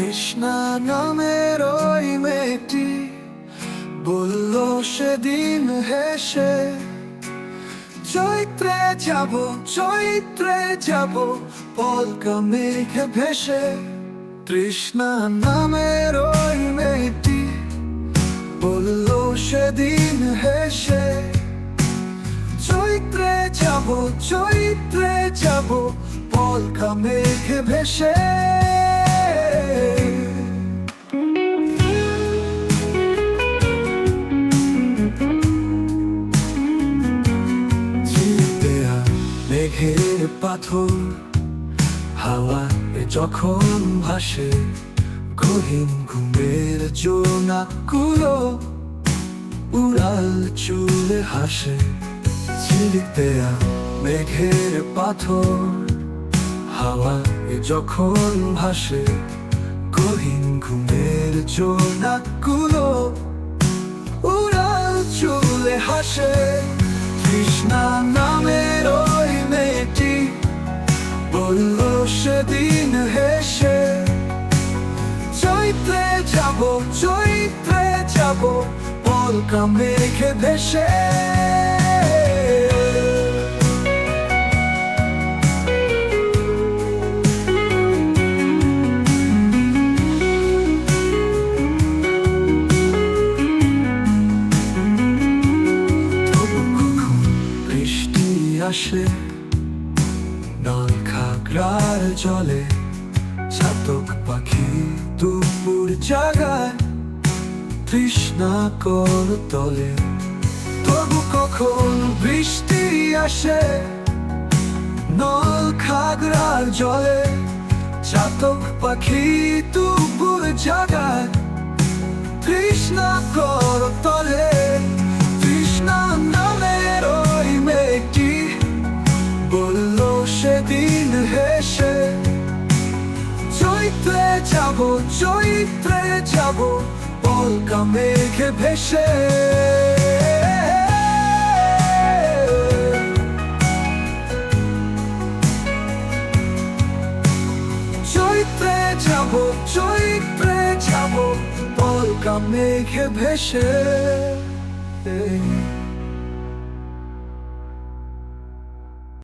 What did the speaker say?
তৃষ্ণা নামের ওই মেয়েটি বলল, সেদিন হেসে চৈত্রে যাব চৈত্রে যাব, পলকা মেঘে ভেসে। তৃষ্ণা নামের ওই মেয়েটি বলল, সেদিন হেসে চৈত্রে যাব চৈত্রে যাব, পলকা মেঘে ভেসে। মেঘের পাথর হাওয়া যখন ভাসে, গহীন ঘুমের জোনা কুলো উড়াল চুলে হাসে। ঝিলিক দেয়া মেঘের পাথর হাওয়া যখন ভাসে, গহীন ঘুমের জোনা কুলো উড়াল চুলে হাসে। কৃষ্ণা হেসে চৈত্রে যাব চৈত্রে যাব পলকা মেঘে বৃষ্টি আসে নল চাতক পাখি দুপুর জাগায় তৃষ্ণা কর তলে। তবু কখন বৃষ্টি আসে, নল খাগড়ার জলে, চাতক পাখি দুপুর জাগায় যাব চৈত্রে যাব পলকা মেঘে ভেসে। চৈত্রে যাব চৈত্রে যাব পলকা মেঘে ভেসে।